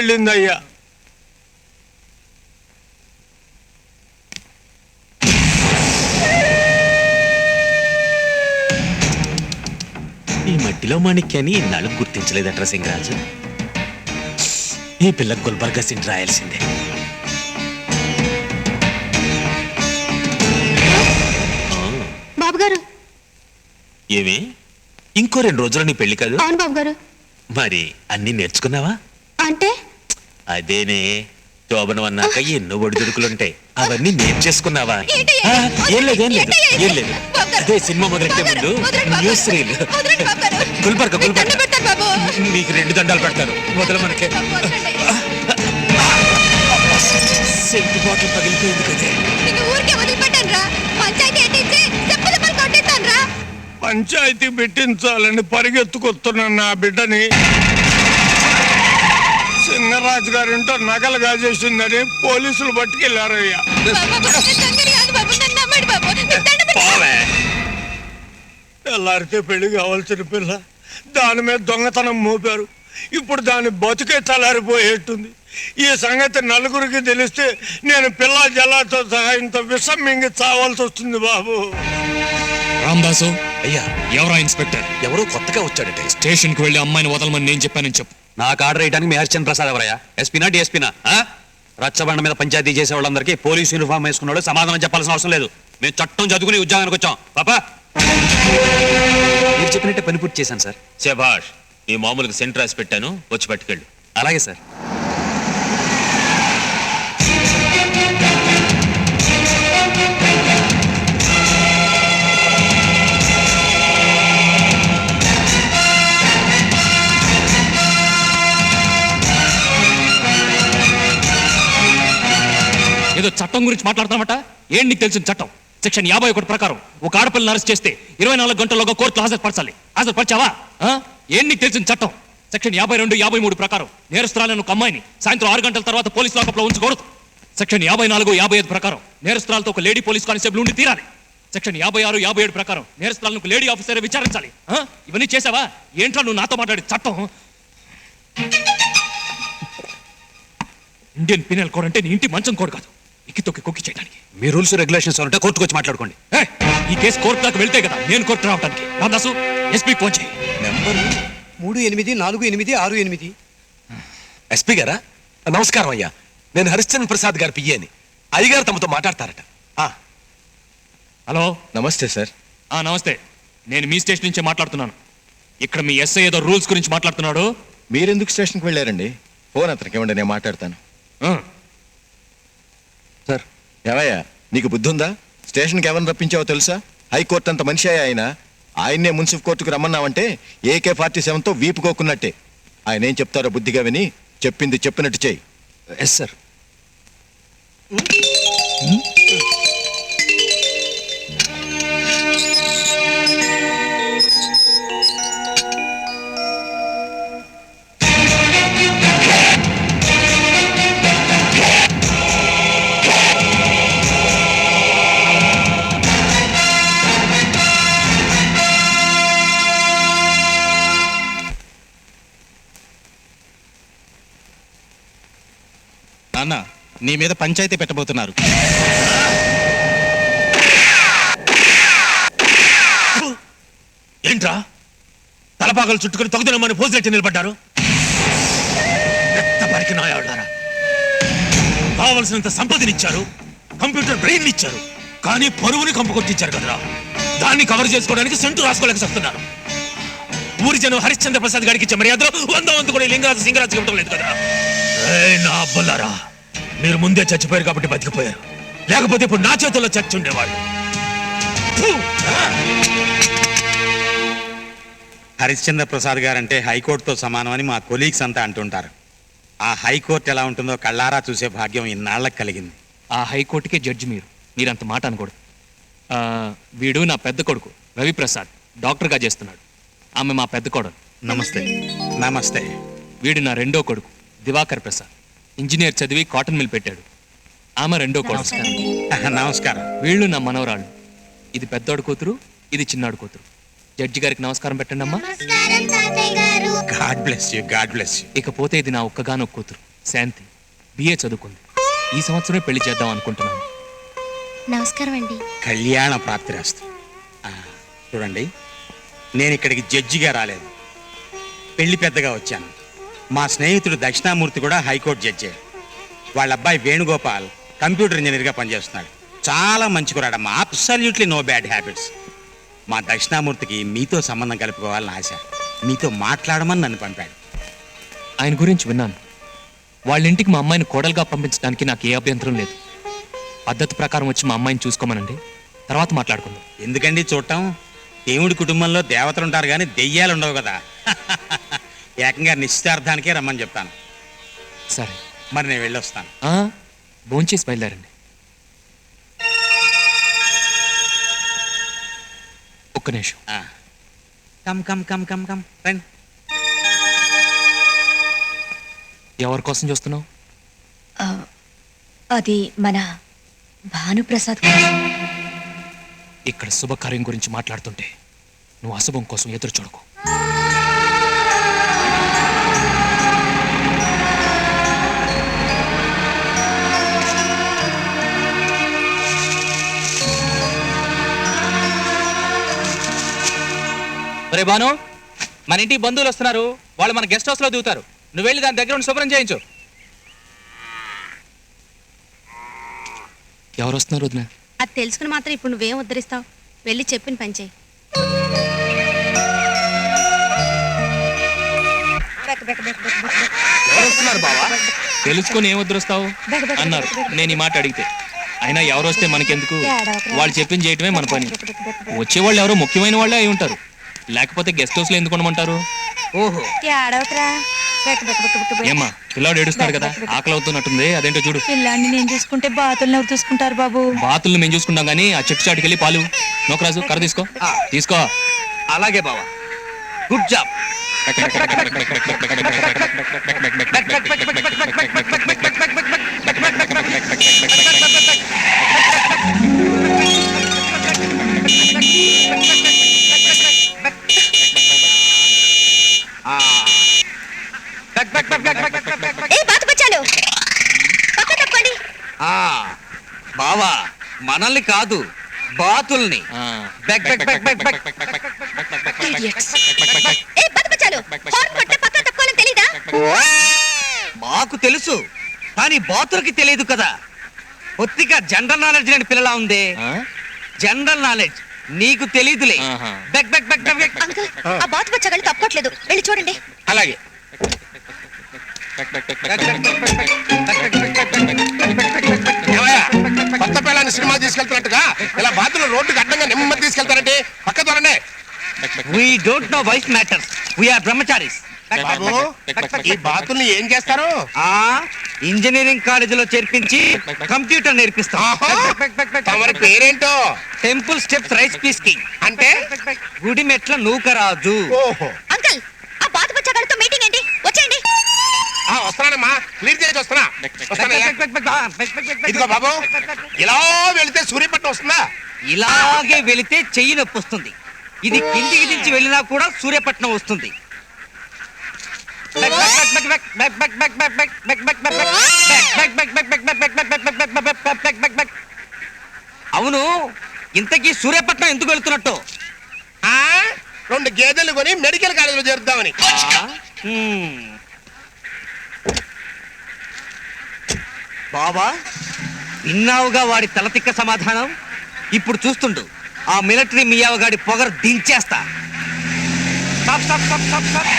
వెళ్ళిందయ్యా. ఈ మట్టిలో మాణిక్యాన్ని ఇన్నాళ్ళు గుర్తించలేదట్రా సింగరాజు? ఈ పిల్ల గుల్బర్గా సింట్ రాయాల్సిందే. బాబు గారు ఏమి? ఇంకో రెండు రోజులు నీ పెళ్ళి కాదు? అవును బాబు గారు మరి అన్ని నేర్చుకున్నావా? అంటే? అదేనే శోభనం అన్నాక ఎన్నో ఒడిదుడుకులుంటాయి అవన్నీ నేర్చేసుకున్నావా ఏంటయ్యా? ఆ, ఏం లేదు ఏం లేదు? ఏం లేదు. అదే సినిమా మొదలెట్టే ముందు న్యూస్. రీల్. గుల్బర్గ మీకు గుల్బర్గ. నీకు రెండు దండాలు పెడతాను మొదలు మనకే. సెంటు బాటిల్ పగిలిపోయింది కదే పంచాయతీ పెట్టించాలని పరిగెత్తుకొస్తున్న నా బిడ్డని సింగరాజు గారింటో నగలు గాజేసిందని పోలీసులు పట్టుకెళ్ళారయ్యా బాబు, నేను సంగతి కాదు బాబు నన్ను నమ్మండి బాబు. మీకు దండం పెడతాను. పోవే. తెల్లారితే పెళ్ళి కావాల్సిన పిల్ల. దాని మీద దొంగతనం మోపారు. ఇప్పుడు దాని బతుకే తలారిపోయేట్టుంది. ఈ సంగతి నలుగురికి తెలిస్తే నేను పిల్ల జలాతో సహాయంతో విషం మింగి చావాల్సి వస్తుంది బాబు. రామదాసు అయ్యా. ఎవరా ఇన్స్పెక్టర్? ఎవరో కొత్తగా వచ్చాడట. స్టేషన్కి వెళ్ళి అమ్మాయిని వదలమని నేను చెప్పానని చెప్పు. నాకు ఆర్డర్ వేయడానికి మీ హరిచంద్ర ప్రసాద్ ఎవరయ్యా? ఎస్పీనా డిఎస్పీనా? రచ్చబండ మీద పంచాయతీ చేసే వాళ్ళందరికీ పోలీసు యూనిఫామ్ వేసుకున్నాడు సమాధానం చెప్పాల్సిన అవసరం లేదు. మేము చట్టం చదువుకుని ఉద్యోగానికి వచ్చాం. పాపా! మీరు చెప్పినట్టే పని పూర్తి చేశాను సార్. శభాష్ మీ మామూలుగా సెంటర్ రాసి పెట్టాను వచ్చి పట్టుకెళ్ళు. అలాగే సార్. ఏదో చట్టం గురించి మాట్లాడతామట ఏం నీకు తెలిసిన చట్టం? సెక్షన్ యాభై ఒకటి ప్రకారం ఒక ఆడపిల్లని అరెస్ట్ చేస్తే ఇరవై నాలుగు గంటల్లోగా కోర్టులో హాజరుపరచాలి. హాజరుపరిచావా? ఏం నీకు తెలిసిన చట్టం? సెక్షన్ యాభై రెండు యాభై మూడు ప్రకారం నేరస్తురాలను ఒక అమ్మాయిని సాయంత్రం ఆరు గంటల తర్వాత పోలీస్ లాకప్లో ఉంచకూడదు. సెక్షన్ యాభై నాలుగు యాభై ఐదు ప్రకారం నేరస్తురాలతో ఒక లేడీ పోలీస్ కానిస్టేబుల్ ఉండి తీరాలి. సెక్షన్ యాభై ఆరు యాభై ఏడు ప్రకారం నేరస్తురాలను ఒక లేడీ ఆఫీసర్ విచారించాలి. ఇవన్నీ చేసావా ఏంట్రా నువ్వు నాతో మాట్లాడే చట్టం? ఇండియన్ పీనల్ కోడ్ అంటే నీ ఇంటి మంచం కోడ్ కాదు. ఇక్కి తొక్కి కుక్కి చేయడానికి మీ రూల్స్ రెగ్యులేషన్స్ ఉంటే కోర్టుకు వచ్చి మాట్లాడుకోండి. ఏయ్, ఈ కేసు కోర్టు దాకా వెళ్తే కదా నేను కోర్టు రావడానికి రామదాసు ఎస్పీ ఫోన్ చేయి. నెంబరు మూడు ఎనిమిది నాలుగు ఎనిమిది ఆరు ఎనిమిది. ఎస్పీ గారా? నమస్కారం అయ్యా. నేను హరిశ్చంద్ర ప్రసాద్ గారి పియ్యని అయ్యగారు తమతో మాట్లాడతారట. ఆ, హలో. నమస్తే సార్. ఆ నమస్తే. నేను మీ స్టేషన్ నుంచే మాట్లాడుతున్నాను. ఇక్కడ మీ ఎస్ఐ ఏదో రూల్స్ గురించి మాట్లాడుతున్నాడు. మీరెందుకు స్టేషన్కి వెళ్ళారండి? ఫోన్ అతనికి ఇవ్వండి నేను మాట్లాడతాను. సార్. ఏవయ్యా నీకు బుద్ధి ఉందా స్టేషన్కి ఎవరిని రప్పించావో తెలుసా? హైకోర్టు అంత మనిషి అయ్యా ఆయన. ఆయన్నే మున్సిపల్ కోర్టుకు రమ్మన్నావంటే ఏకే ఫార్టీ సెవెన్తో వీపుకోకున్నట్టే. ఆయన ఏం చెప్తారో బుద్ధిగా విని చెప్పింది చెప్పినట్టు చేయి. Yes sir. నీ మీద పంచాయతీ పెట్టబోతున్నారు. ఏంట్రా? తలపాకలు చుట్టుకుని తొగదనమని పోసినట్టు నిలబడ్డారు? రక్తపరికి నాయాళ్ళారా? కావలసినంత సంపదనిచ్చారు కంప్యూటర్ బ్రెయిన్ ఇచ్చారు కానీ పరువుని కంపు కొట్టించారు కదరా. దాన్ని కవర్ చేసుకోవడానికి సెంటు రాసుకోలేక వస్తున్నారు ఊరి జనం హరిశ్చంద్ర ప్రసాద్ గారికి ఇచ్చే మర్యాదలో వంద వంద కూడా లింగరాజు సింగరాజు ఇవ్వడం లేదు కదా నా మీరు ముందే చచ్చిపోయారు కాబట్టి బతికిపోయారు. లేకపోతే ఇప్పుడు నా చేతుల్లో చచ్చి ఉండేవాడు! హరిశ్చంద్ర ప్రసాద్ గారంటే హైకోర్టుతో సమానమని మా కొలీగ్స్ అంతా అంటుంటారు. ఆ హైకోర్టు ఎలా ఉంటుందో కళ్ళారా చూసే భాగ్యం ఇన్నాళ్ళకి కలిగింది. ఆ హైకోర్టుకే జడ్జి మీరు. మీరంత మాట అనకూడదు. ఆ, వీడు నా పెద్ద కొడుకు రవిప్రసాద్. డాక్టర్గా చేస్తున్నాడు. ఆమె మా పెద్ద కోడలు. నమస్తే. నమస్తే. వీడు నా రెండో కొడుకు దివాకర్ ప్రసాద్. ఇంజనీర్ చదివి కాటన్ మిల్ పెట్టాడు. ఆమె రెండో కొడుకు నమస్కారం. వీళ్ళు నా మనవరాళ్ళు. ఇది పెద్దోడు కూతురు ఇది చిన్నాడు కూతురు. జడ్జి గారికి నమస్కారం పెట్టండి అమ్మా. God bless you God bless you. ఇకపోతే ఇది నా ఒక్కగానొక్క కూతురు శాంతి. బిఏ చదువుకుంది. ఈ సంవత్సరమే పెళ్ళి చేద్దాం అనుకుంటున్నాను. నమస్కారం అండి. కళ్యాణ ప్రాప్తిరాస్తు ఆ, చూడండి నేను ఇక్కడికి జడ్జిగా రాలేదు. పెళ్ళి పెద్దగా వచ్చాను. మా స్నేహితుడు దక్షిణామూర్తి కూడా హైకోర్టు జడ్జే. వాళ్ళ అబ్బాయి వేణుగోపాల్ కంప్యూటర్ ఇంజనీర్గా పనిచేస్తున్నాడు. చాలా మంచి కురాడమ్మా అబ్సల్యూట్లీ నో బ్యాడ్ హ్యాబిట్స్ మా దక్షిణామూర్తికి మీతో సంబంధం కలుపుకోవాలని ఆశ. మీతో మాట్లాడమని నన్ను పంపాడు. ఆయన గురించి విన్నాను. వాళ్ళ ఇంటికి మా అమ్మాయిని కోడలుగా పంపించడానికి నాకు ఏ అభ్యంతరం లేదు. పద్ధతి ప్రకారం వచ్చి మా అమ్మాయిని చూసుకోమనండి. తర్వాత మాట్లాడుకుందాం. ఎందుకండి చూడటం? దేవుడి కుటుంబంలో దేవతలు ఉంటారు కానీ దెయ్యాలు ఉండవు కదా. ఏకంగా నిశ్చితార్థానికే రమ్మని చెప్తాను. సరే. మరి నేను వెళ్ళొస్తాను. ఆ, భోంచేసి బయలుదేరండి. ఒక్క నిమిషం. ఆ. Come come come come come రండి. ఎవరి కోసం చూస్తున్నావు? అది మన భానుప్రసాద్ ఇక్కడ శుభకార్యం గురించి మాట్లాడుతుంటే నువ్వు అశుభం కోసం ఎదురు చూడకు. రే బాను మన ఇంటికి బంధువులు వస్తున్నారు. వాళ్ళు మన గెస్ట్ హౌస్లో దిగుతారు. నువ్వు వెళ్ళి దాని దగ్గర ఉండి శుభ్రం చేయించు. ఎవరు వస్తున్నారు వదిన? అది తెలుసుకుని మాత్రం ఇప్పుడు నువ్వేం ఉద్ధరిస్తావు? వెళ్ళి చెప్పిన పని చేయి. తెలుసుకొని ఏం వద్దరుస్తావు అన్నారు. నేను ఈ మాట అడిగితే. అయినా ఎవరు వస్తే మనకెందుకు? వాళ్ళు చెప్పింది చేయటమే మన పని. వచ్చేవాళ్ళు ఎవరో ముఖ్యమైన వాళ్ళే అయి ఉంటారు. లేకపోతే గెస్ట్ హౌస్లో ఎందుకు ఉండమంటారు ఓహో ఏడవకరా ఏమ్మా పిల్లాడు ఏడుస్తున్నాడు కదా ఆకలి అవుతున్నట్టుంది అదేంటో చూడు పిల్లాన్ని నేను చూసుకుంటే బాతుల్ని ఎవరు చూసుకుంటారు బాబు బాతుల్ని మేము చూసుకుంటాం కానీ ఆ చెట్టు చాటుకి వెళ్ళి పాలు నోకరాజు కర్ర తీసుకో తీసుకో అలాగే బావా గుడ్ జాబ్ ఏ బాత బచ్చాలు పక్క తప్పండి బావా మనల్ని కాదు బాతుల్ని ఆ, బెక్ బెక్ బెక్ బెక్ బెక్ ఏ బాత బచ్చాలు హార్న్ కొట్టే పక్క తప్పుకోవాలని తెలీదా మాకు తెలుసు కానీ బాతులకి తెలియదు కదా కొద్దిగా జనరల్ నాలెడ్జ్ లేని పిల్లలా ఉంది? జనరల్ నాలెడ్జ్ నీకు తెలీదులే. బెక్ బెక్ బెక్ బెక్ బెక్ అంకుల్ ఆ బాత బచ్చగాళ్ళు తప్పట్లేదు వెళ్ళి చూడండి అలాగే తీసుకెళ్తున్నట్టుగా? ఇలా బాతులు రోడ్డుకి అడ్డంగా నెమ్మది తీసుకెళ్తారంటే పక్క దొరండి we don't know wife matters we are బ్రహ్మచారీస్ బాబు ఈ బాతుల్ని ఏం చేస్తారు? ఆ ఇంజనీరింగ్ కాలేజీలో చేర్పించి కంప్యూటర్ నేర్పిస్తాం. తమరి పేరేంటో? టెంపుల్ స్టెప్స్ రైస్ పీస్కింగ్ అంటే? గుడి మెట్ల నూకరాజు. ఓహో! క్లియర్ చేసి వస్తున్నా. ఇదిగో బాబు ఇలా వెళితే సూర్యపట్నం వస్తుందా ఇలాగే వెళితే చెయ్యి నొప్పి వస్తుంది ఇది కిందికి దించి వెళ్ళినా కూడా సూర్యపట్నం వస్తుంది అవును ఇంతకీ సూర్యపట్నం ఎందుకు వెళ్తున్నట్టు ఆ, రెండు గేదెలు కొని మెడికల్ కాలేజీలో చేరుద్దామని బాబా విన్నావుగా వాడి తలతిక్క సమాధానం? ఇప్పుడు చూస్తుండు ఆ మిలిటరీ మియావగాడి పొగరు దించేస్తా. Stop, stop, stop, stop, stop.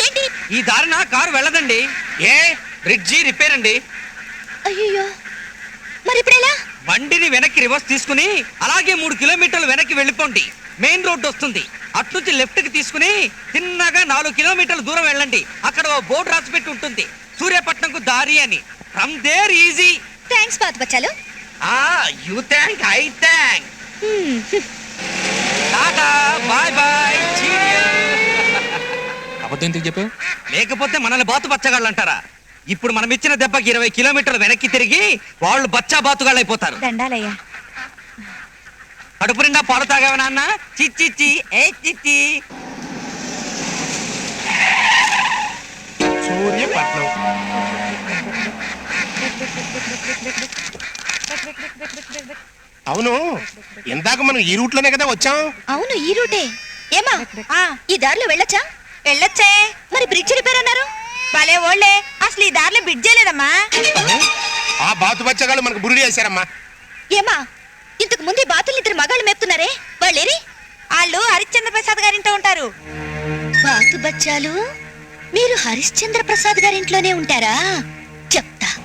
ఏంటి? ఈ దారిన కారు వెళ్ళదండి. ఏ బ్రిడ్జి రిపేర్ అండి అయ్యో మరి బండిని వెనక్కి రివర్స్ తీసుకుని అలాగే మూడు కిలోమీటర్లు వెనక్కి వెళ్ళిపోండి. మెయిన్ రోడ్ వస్తుంది. అట్నుంచి లెఫ్ట్కి తీసుకుని చిన్నగా నాలుగు కిలోమీటర్ల దూరం వెళ్ళండి. అక్కడ ఓ బోర్డు రాసి పెట్టి ఉంటుంది. సూర్యపట్నంకు దారి అని. ఫ్రమ్ దేర్ ఈజీ థ్యాంక్స్ బాత బచ్చాలు ఆ you thank I thank Tata bye bye అబద్ధం ఎందుకు చెప్పావు? లేకపోతే మనల్ని బాతు బచ్చగాళ్ళు అంటారా? ఇప్పుడు మనం ఇచ్చిన దెబ్బకి ఇరవై కిలోమీటర్లు వెనక్కి తిరిగి వాళ్ళు బచ్చా బాతుగాళ్ళు అయిపోతారు. దండాలయ్యా. కడుపు నిండా పాలు తాగావా నాన్న? చిచ్చి ఏ చిచ్చి సూర్యపట్నం. అవును. ఇందాక మనం ఈ రూట్లోనే కదా వచ్చాం. అవును ఈ రూటే. ఏమా? ఈ దారిలో వెళ్ళొచ్చా? వెళ్ళొచ్చే. మరి బ్రిడ్జ్ రిపేర్ అన్నారు. భలే ఓళ్ళే. అసలు ఈ దారిలో బ్రిడ్జే లేదమ్మా? ఆ బాతు బచ్చగాళ్ళు మనకు బురుడి వేశారమ్మా. ఏమా? ఇంతకు ముందు బాతులు ఇద్దరు మగాళ్ళు మేపుతున్నారే? వాళ్ళేరి? వాళ్ళు హరిశ్చంద్ర ప్రసాద్ గారింట్లో ఉంటారు. బాతు బచ్చాలు మీరు హరిశ్చంద్ర ప్రసాద్ గారింట్లోనే ఉంటారా?